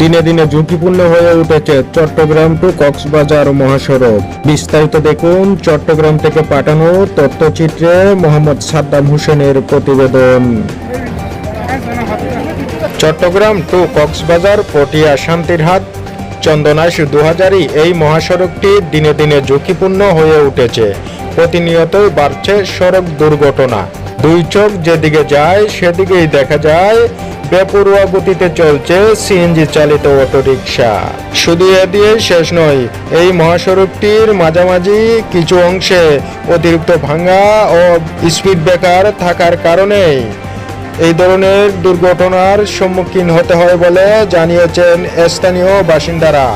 দিনে দিনে ঝুঁকিপূর্ণ হয়ে উঠেছে চট্টগ্রাম টু কক্সবাজার মহাসড়ক। বিস্তারিত দেখুন চট্টগ্রাম থেকে পাঠানো তথ্যচিত্রে মোহাম্মদ সাদ্দাম হোসেনের প্রতিবেদন। চট্টগ্রাম টু কক্সবাজার, পটিয়া, শান্তিরহাট, চন্দনাইশ দু হাজারই এই মহাসড়কটি দিনে দিনে ঝুঁকিপূর্ণ হয়ে উঠেছে। প্রতিনিয়তই বাড়ছে সড়ক দুর্ঘটনা। দুই চোখ যেদিকে যায়, সেদিকেই দেখা যায়, বেপরোয়া গতিতে চলছে সিএনজি চালিত অটোরিকশা। শুধু এ দিয়ে শেষ নয়, এই মহাসড়কটির মাঝামাঝি কিছু অংশে অতিরিক্ত ভাঙা ও স্পিড ব্রেকার থাকার কারণেই এই ধরনের দুর্ঘটনার সম্মুখীন হতে হয় বলে জানিয়েছেন স্থানীয় বাসিন্দারা।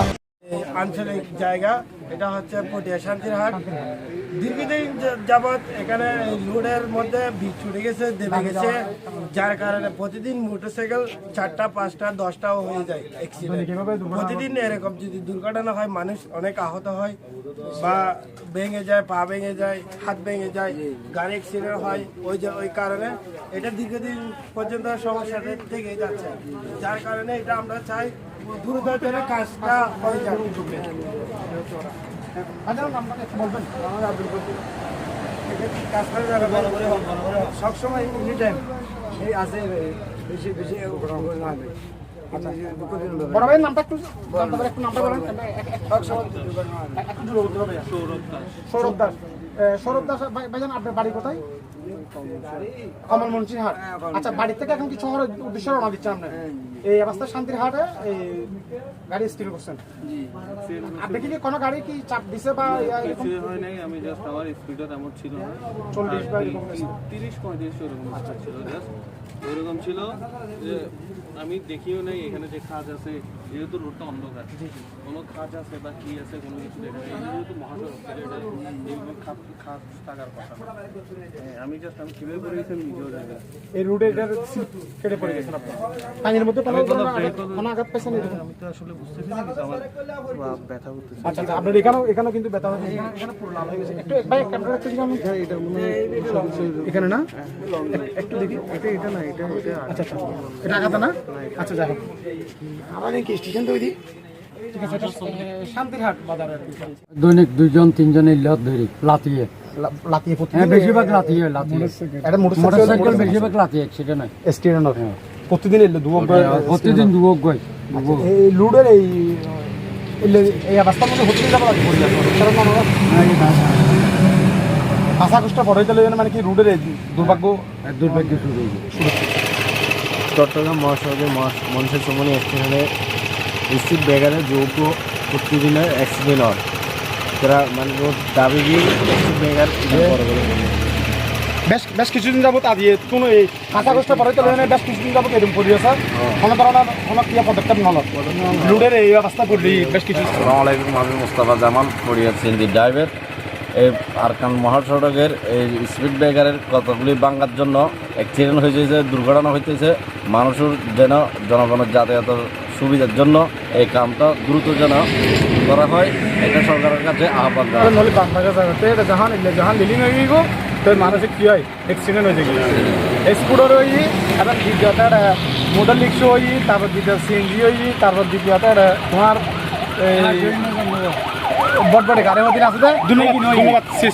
আঞ্চলিক জায়গা এটা হচ্ছে পটিয়া শান্তির হাট দীর্ঘদিন যাবৎ এখানে রোডের মধ্যে ভিড় ছুটে গেছে দেবে গেছে। যার কারণে প্রতিদিন মোটরসাইকেল চারটা, পাঁচটা, দশটাও হয়ে যায় অ্যাক্সিডেন্ট প্রতিদিন এরকম যদি দুর্ঘটনা হয়, মানুষ অনেক আহত হয়, বা ভেঙে যায়, পা ভেঙে যায়, হাত ভেঙে যায়, গাড়ি অ্যাক্সিডেন্ট হয়, ওই যে ওই কারণে এটা দীর্ঘদিন পর্যন্ত সমস্যাটা থেকে যাচ্ছে। যার কারণে এটা আমরা চাই দ্রুততর কাজটা হয়ে যাবে। করে ভালো করে সবসময় এনি টাইম এই আছে বেশি বেশি বড় ভাইয়ের নামটা একটু একটু নামটা বলেন। সবসময় দুর্ঘটনা হবে। একটু জোরে বলতে হবে। সৌরভ দাস। সৌরভ দাস ভাই- ভাইজান আপনার বাড়ি কোথায়? কমল মঞ্চির হাট আচ্ছা বাড়ি থেকে এখন কি শহরের উদ্দেশ্যে রওনা দিচ্ছেন আপনি? এই অবস্থায় শান্তির হাটে এই গাড়ি স্টিল করছেন? আপনি কি কোনো গাড়ি কি চাপ দিছে বা এরকম? হয় নাই আমি জাস্ট আমার স্পিডও তেমন ছিল না। চল্লিশ বা এরকম? তিরিশ পঁয়ত্রিশ ওরকম ছিল জাস্ট ওরকম ছিল যে আমি দেখিও নাই এখানে যে খাজ আছে যেহেতু রোডটা অন্ধকার কোনো খাজ আছে বা কি আছে কোনো কিছু দেখা যায় যেহেতু মহাসড়ক খাজ খাজ থাকার কথা হ্যাঁ, আমি জাস্ট আমি কীভাবে করে গেছি আমি নিজেও জানি এই এটার কেটে পড়ে গেছেন আপনি? পানির মধ্যে কোনো আঘাত- পাইছেন আমি তো আসলে বুঝতেছি না কিন্তু আমার বা ব্যথা করতেছে। আচ্ছা আচ্ছা আপনার এখানেও এখানেও কিন্তু ব্যথা হয়েছে এখানে- এখানে পুরো লাল হয়ে গেছে। একটু ভাই ক্যামেরা একটু দিকে আমি এখানে না? একটু দেখি। এটা এটা না এটা এটা আচ্ছা আচ্ছা। এটা আঘাত না? আচ্ছা যাই হোক। আমাদের কি স্টেশন তৈরি? দৈনিক দুইজন তিনজন ইল্লত ধরি লাতিয়ে। লা- লাতিয়ে প্রতি হ্যাঁ বেশিরভাগ লাতিয়ে লাতিয়ে। এটা মোটরসাইকেল মোটরসাইকেল বেশিরভাগ লাতিয়ে অ্যাক্সিডেন্ট হয়। স্টেশন প্রতিদিন এলো দু প্রতিদিন যুবক গই এই লুডের এই এই অবস্থার মধ্যে হোটেলে যাব আগে পড়ে যাব কারণ আমরা আশা কষ্ট পড়ে চলে মানে কি রুডের এই দুর্ভাগ্য? দুর্ভাগ্য শুরু চট্টগ্রাম মহাসড়কের মনসা চমনি স্টেশনে স্পিড ব্রেকারে যৌথ প্রতিদিনের অ্যাক্সিডেন্ট হয়। তারা মানে দাবি দিয়ে স্পিড ব্রেকার বেশ বেশ কিছুদিন যাবত আদি কোনো এই আশা কষ্ট চলে যেন বেশ কিছুদিন যাবত এরকম করি আছে। কোনো ধরনের কোনো ক্রিয়া পদক্ষেপ নল লুডের এই অবস্থা পড়লি বেশ কিছু। আসসালামু আলাইকুম আমি মোস্তফা জামাল ফরিয়াদ সিন্দি ড্রাইভার এই আরকান মহাসড়কের এই স্পিড ব্রেকারের কতগুলি ভাঙার জন্য অ্যাক্সিডেন্ট হয়েছে দুর্ঘটনা হইতেছে মানুষের যেন জনগণের যাতায়াতের সুবিধার জন্য এই কামটা দ্রুত যেন করা হয় এটা সরকারের কাছে আহ্বান জানাই। এটা লিলিং হয়ে গিয়ে তো মানুষের কি হয়? অ্যাক্সিডেন্ট হয়ে যায় স্কুটার হই এবং দ্বিতীয়তে একটা মোটর রিক্সা হই তারপর দ্বিতীয় সিএনজি হই তারপর দ্বিতীয়তে একটা তোমার বট বটে গাড়ির মধ্যে আছে